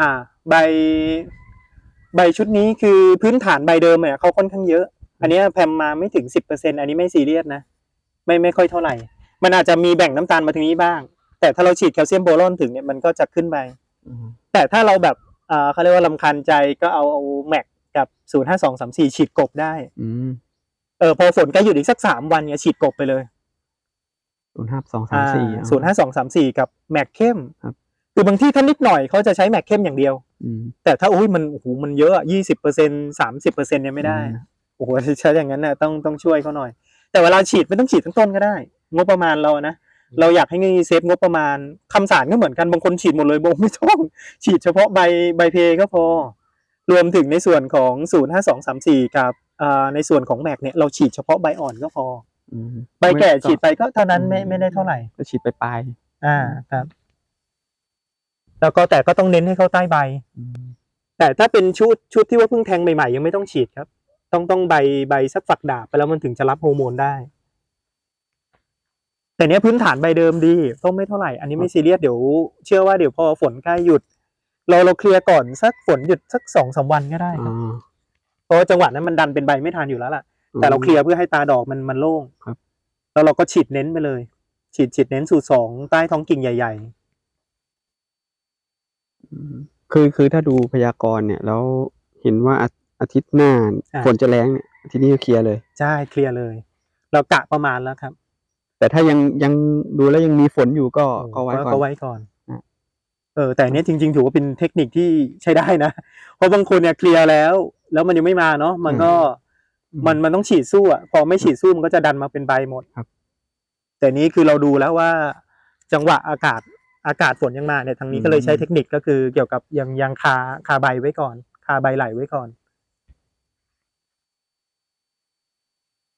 อ่า ใบ ใบชุดนี้คือพื้นฐานใบเดิมเนี่ยเขาค่อนข้างเยอะ อันเนี้ยแพมมาไม่ถึงสิบเปอร์เซ็นอันนี้ไม่ซีเรียสนะ ไม่ไม่ค่อยเท่าไหร่ มันอาจจะมีแบ่งน้ำตาลมาทางนี้บ้าง แต่ถ้าเราฉีดแคลเซียมโบรอนถึงเนี่ยมันก็จะขึ้นไปอืมแต่ถ้าเราแบบอ่าเขาเรียกว่าลำคาญใจก็เอาเอาแม็กกับศูนย์ห้าสองสามสี่ฉีดกบได้ อืมเออพอฝนใกล้หยุดอีกสักสามวันเนี่ยฉีดกบไปเลยศูนย์ห้าสองสามสี่ศูนย์ห้าสองสามสี่กับแม็กเข้มครับ คือบางที่ถ้านิดหน่อยเขาจะใช้แม็กเข้มอย่างเดียว อืม แต่ถ้าโอ้ยมันโอ้โหมันเยอะยี่สิบเปอร์เซ็นสามสิบเปอร์เซ็นเนี่ยไม่ได้อืม โอ้โหใช้อย่างนั้นน่ะต้องต้องช่วยเขาหน่อย แต่เวลาฉีดไม่ต้องฉีดทั้งต้นก็ได้ งบประมาณเรานะเราอยากให้เซฟงบประมาณคำสารก็เหมือนกันบางคนฉีดหมดเลยบอกไม่ต้อง ฉีดเฉพาะใบใบเพก็พอ รวมถึงในส่วนของศูนย์ห้าสองสามสี่กับอ่าในส่วนของแม็กเนี่ยเราฉีดเฉพาะใบอ่อนก็พอ อืมใบแก่ฉีดไปไปก็เท่านั้นไม่ไม่ได้เท่าไหร่ ก็ฉีดไปปลายอ่าครับ แล้วก็แต่ก็ต้องเน้นให้เข้าใต้ใบอืมแต่ถ้าเป็นชุดชุดที่ว่าเพิ่งแทงใหม่ๆ ยังไม่ต้องฉีดครับ ต้องต้องใบใบสักฝักดาบไปแล้วมันถึงจะรับฮอร์โมนได้ แต่เนี้ยพื้นฐานใบเดิมดีต้องไม่เท่าไหร่ อันนี้ไม่ซีเรียสเดี๋ยว เชื่อว่าเดี๋ยวพอฝนใกล้หยุด เราเราเคลียร์ก่อนสักฝนหยุดสักสองสามวันก็ได้คอ๋รับอเพราะว่าจังหวะนั้นมันดันเป็นใบไม่ทันอยู่แล้วล่ะ แต่เราเคลียร์เพื่อให้ตาดอกมันมันโล่งครับแล้วเราก็ฉีดเน้นไปเลย ฉีดฉีดเน้นสูตรสองใต้ท้องกิ่งใหญ่อืม คือคือถ้าดูพยากรณ์เนี่ย แล้วเห็นว่าอาอาทิตย์หน้าฝนจะแรงเนี่ยอาทีนี้ก็เคลียร์เลยๆใช่เคลียร์เลย เรากะประมาณแล้วครับแต่ถ้ายังยังดูแล้วยังมีฝนอยู่ก็ก็ไว้ก่อน ก็ไว้ก่อนอะเออแต่อันเนี้ยจริงๆถือว่าเป็นเทคนิคที่ใช้ได้นะ เพราะบางคนเนี่ยเคลียร์แล้ว แล้วมันยังไม่มาเนาะมันก็อืมมันมันต้องฉีดสู้อะพอไม่ฉีดสู้มันก็จะดันมาเป็นใบหมดครับ แต่นี้คือเราดูแล้วว่า จังหวะอากาศ อากาศฝนยังมาเนี่ยทางนี้ก็เลยใช้เทคนิคก็คือเกี่ยวกับยังยังคาคาใบไว้ก่อน คาใบไหลไว้ก่อน